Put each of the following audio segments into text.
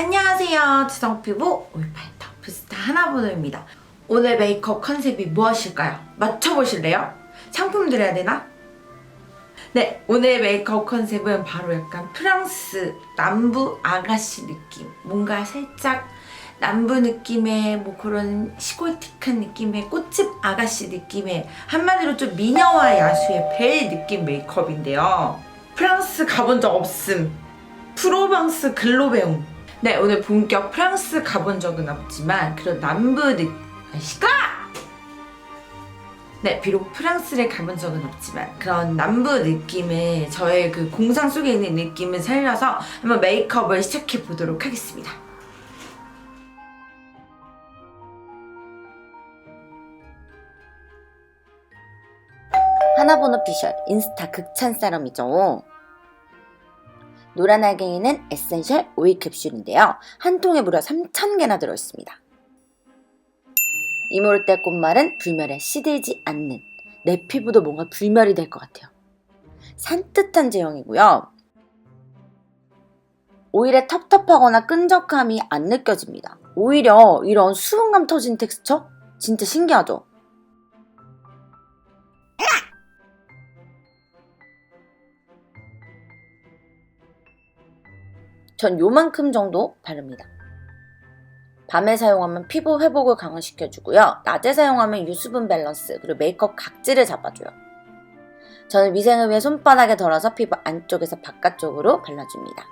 안녕하세요. 지성피부 올팔터 부스타 하나번호입니다. 오늘 메이크업 컨셉이 무엇일까요? 맞춰보실래요? 상품 드려야 되나? 네, 오늘 메이크업 컨셉은 바로 약간 프랑스 남부 아가씨 느낌. 뭔가 살짝 남부 느낌의 뭐 그런 시골틱한 느낌의 꽃집 아가씨 느낌의 한마디로 좀 미녀와 야수의 벨 느낌 메이크업인데요. 프랑스 가본 적 없음. 프로방스 글로베움. 네, 오늘 본격 프랑스 가본 적은 없지만 그런 남부 느 아시까? 네, 비록 프랑스를 가본 적은 없지만 그런 남부 느낌의 저의 그 공상 속에 있는 느낌을 살려서 한번 메이크업을 시작해 보도록 하겠습니다. 하나번호 피셜 인스타 극찬 세럼이죠. 노란 알갱이는 에센셜 오일 캡슐인데요. 한 통에 무려 3,000개나 들어있습니다. 이모를 때 꽃말은 불멸에 시들지 않는 내 피부도 뭔가 불멸이 될 것 같아요. 산뜻한 제형이고요. 오일에 텁텁하거나 끈적함이 안 느껴집니다. 오히려 이런 수분감 터진 텍스처? 진짜 신기하죠? 전 요만큼 정도 바릅니다. 밤에 사용하면 피부 회복을 강화시켜주고요. 낮에 사용하면 유수분 밸런스 그리고 메이크업 각질을 잡아줘요. 저는 위생을 위해 손바닥에 덜어서 피부 안쪽에서 바깥쪽으로 발라줍니다.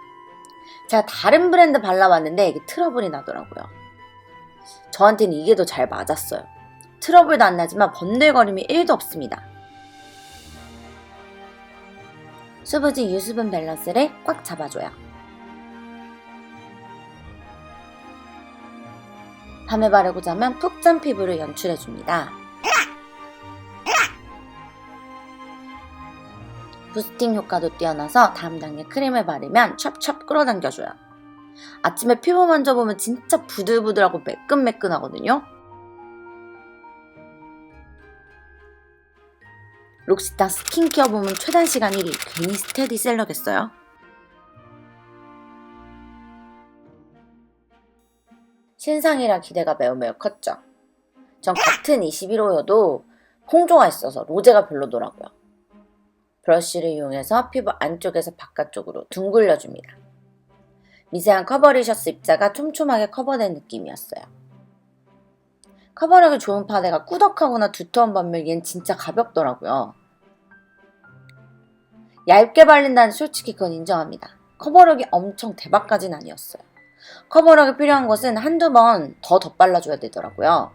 제가 다른 브랜드 발라봤는데 이게 트러블이 나더라고요. 저한테는 이게 더 잘 맞았어요. 트러블도 안 나지만 번들거림이 1도 없습니다. 수부지 유수분 밸런스를 꽉 잡아줘요. 밤에 바르고 자면 푹 잔 피부를 연출해줍니다. 부스팅 효과도 뛰어나서 다음 단계 크림을 바르면 찹찹 끌어당겨줘요. 아침에 피부 만져보면 진짜 부들부들하고 매끈매끈하거든요. 록시타 스킨케어 보면 최단 시간 1위 괜히 스테디셀러겠어요? 신상이라 기대가 매우 매우 컸죠. 전 같은 21호여도 홍조가 있어서 로제가 별로더라고요. 브러쉬를 이용해서 피부 안쪽에서 바깥쪽으로 둥글려줍니다. 미세한 커버리셔스 입자가 촘촘하게 커버된 느낌이었어요. 커버력이 좋은 파데가 꾸덕하거나 두터운 반면 얘는 진짜 가볍더라고요. 얇게 발린다는 솔직히 그건 인정합니다. 커버력이 엄청 대박까진 아니었어요. 커버력이 필요한 것은 한두 번 더 덧발라줘야 되더라고요.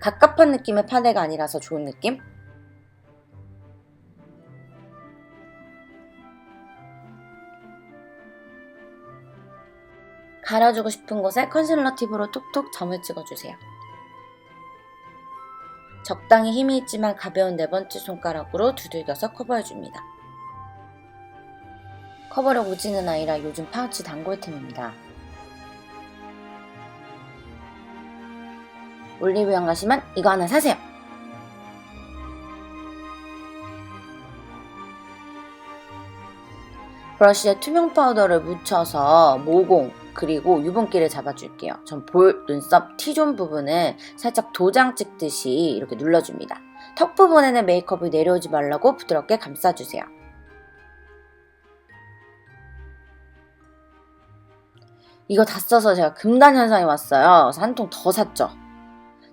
갑갑한 느낌의 파데가 아니라서 좋은 느낌? 가려주고 싶은 곳에 컨실러 팁으로 톡톡 점을 찍어주세요. 적당히 힘이 있지만 가벼운 네 번째 손가락으로 두들겨서 커버해줍니다. 커버력 우지는 아이라 요즘 파우치 단골템입니다. 올리브영 가시면 이거 하나 사세요. 브러쉬에 투명 파우더를 묻혀서 모공 그리고 유분기를 잡아줄게요. 전 볼, 눈썹, T존 부분을 살짝 도장 찍듯이 이렇게 눌러줍니다. 턱 부분에는 메이크업이 내려오지 말라고 부드럽게 감싸주세요. 이거 다 써서 제가 금단 현상이 왔어요. 그래서 한통 더 샀죠.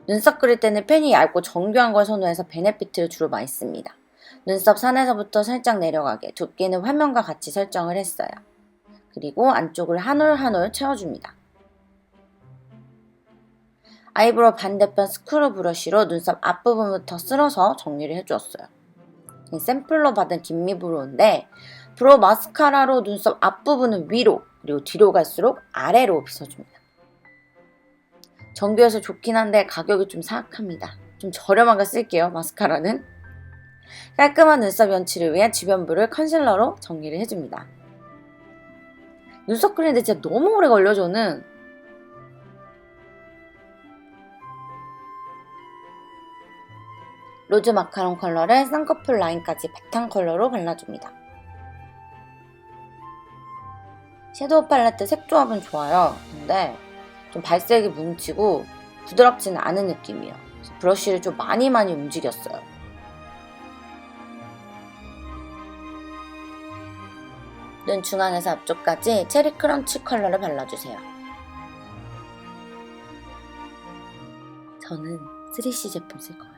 눈썹 그릴 때는 펜이 얇고 정교한 걸 선호해서 베네피트를 주로 많이 씁니다. 눈썹 산에서부터 살짝 내려가게 두께는 화면과 같이 설정을 했어요. 그리고 안쪽을 한 올 한 올 채워줍니다. 아이브로우 반대편 스크루 브러쉬로 눈썹 앞부분부터 쓸어서 정리를 해주었어요. 샘플로 받은 긴미 브로우인데 브로우 마스카라로 눈썹 앞부분은 위로 그리고 뒤로 갈수록 아래로 빗어줍니다. 정교해서 좋긴 한데 가격이 좀 사악합니다. 좀 저렴한 거 쓸게요, 마스카라는. 깔끔한 눈썹 연출을 위해 주변부를 컨실러로 정리를 해줍니다. 눈썹 그리는데 진짜 너무 오래 걸려, 저는. 로즈 마카롱 컬러를 쌍꺼풀 라인까지 바탕 컬러로 발라줍니다. 섀도우 팔레트 색 조합은 좋아요. 근데 좀 발색이 뭉치고 부드럽지는 않은 느낌이에요. 브러쉬를 좀 많이 많이 움직였어요. 눈 중앙에서 앞쪽까지 체리 크런치 컬러를 발라주세요. 저는 3C 제품 쓸것 같아요.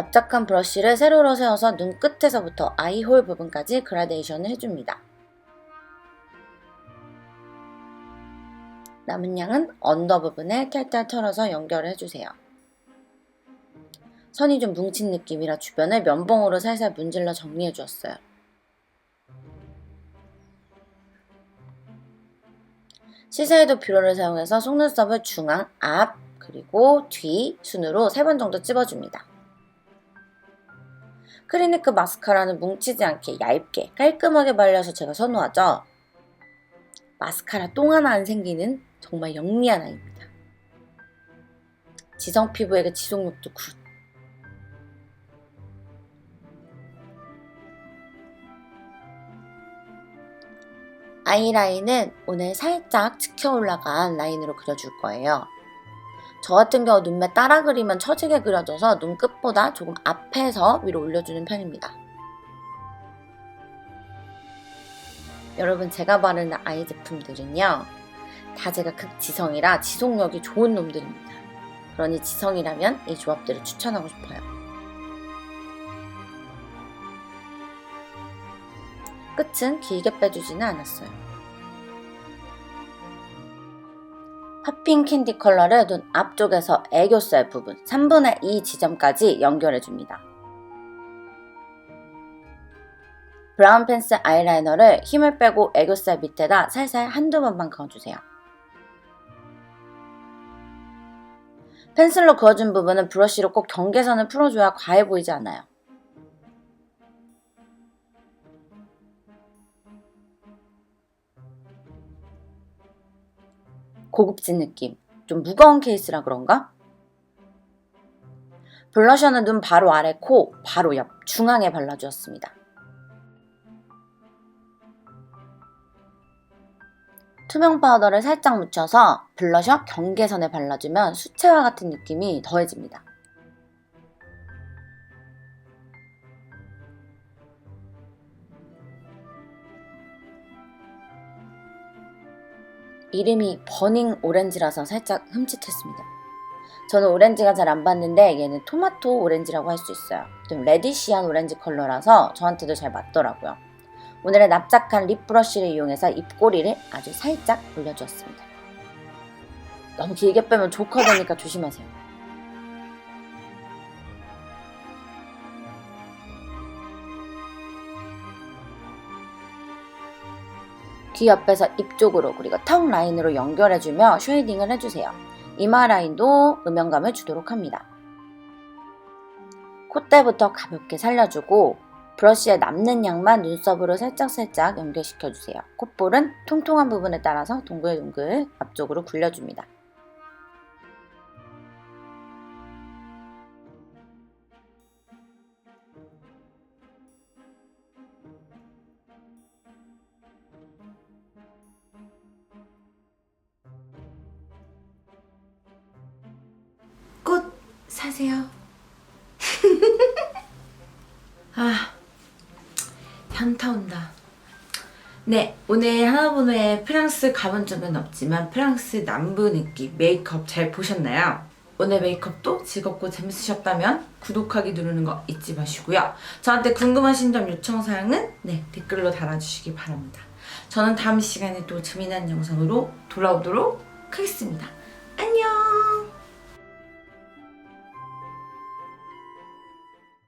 납작한 브러쉬를 세로로 세워서 눈 끝에서부터 아이홀 부분까지 그라데이션을 해줍니다. 남은 양은 언더 부분에 탈탈 털어서 연결을 해주세요. 선이 좀 뭉친 느낌이라 주변을 면봉으로 살살 문질러 정리해 주었어요. 시세에도 뷰러를 사용해서 속눈썹을 중앙, 앞, 그리고 뒤 순으로 3번 정도 찝어줍니다. 크리니크 마스카라는 뭉치지 않게 얇게 깔끔하게 발려서 제가 선호하죠. 마스카라 똥 하나 안 생기는 정말 영리한 아이입니다. 지성 피부에게 지속력도 굿. 아이라인은 오늘 살짝 치켜 올라간 라인으로 그려줄 거예요. 저 같은 경우 눈매 따라 그리면 처지게 그려져서 눈 끝보다 조금 앞에서 위로 올려주는 편입니다. 여러분 제가 바르는 아이 제품들은요 다 제가 극지성이라 지속력이 좋은 놈들입니다. 그러니 지성이라면 이 조합들을 추천하고 싶어요. 끝은 길게 빼주지는 않았어요. 핑 캔디 컬러를 눈 앞쪽에서 애교살 부분 3분의 2 지점까지 연결해줍니다. 브라운 펜슬 아이라이너를 힘을 빼고 애교살 밑에다 살살 한두 번만 그어주세요. 펜슬로 그어준 부분은 브러쉬로 꼭 경계선을 풀어줘야 과해 보이지 않아요. 고급진 느낌. 좀 무거운 케이스라 그런가? 블러셔는 눈 바로 아래 코, 바로 옆, 중앙에 발라주었습니다. 투명 파우더를 살짝 묻혀서 블러셔 경계선에 발라주면 수채화 같은 느낌이 더해집니다. 이름이 버닝 오렌지라서 살짝 흠칫했습니다. 저는 오렌지가 잘 안 봤는데 얘는 토마토 오렌지라고 할 수 있어요. 좀 레디시한 오렌지 컬러라서 저한테도 잘 맞더라고요. 오늘은 납작한 립 브러쉬를 이용해서 입꼬리를 아주 살짝 올려주었습니다. 너무 길게 빼면 조커 되니까 조심하세요. 귀 옆에서 입 쪽으로 그리고 턱 라인으로 연결해주며 쉐이딩을 해주세요. 이마 라인도 음영감을 주도록 합니다. 콧대부터 가볍게 살려주고 브러쉬에 남는 양만 눈썹으로 살짝살짝 연결시켜주세요. 콧볼은 통통한 부분에 따라서 동글동글 앞쪽으로 굴려줍니다. 사세요. 아, 현타 온다. 네, 오늘 하나번호에 프랑스 가본 적은 없지만 프랑스 남부 느낌 메이크업 잘 보셨나요? 오늘 메이크업도 즐겁고 재밌으셨다면 구독하기 누르는 거 잊지 마시고요. 저한테 궁금하신 점 요청 사항은 네, 댓글로 달아주시기 바랍니다. 저는 다음 시간에 또 재미난 영상으로 돌아오도록 하겠습니다.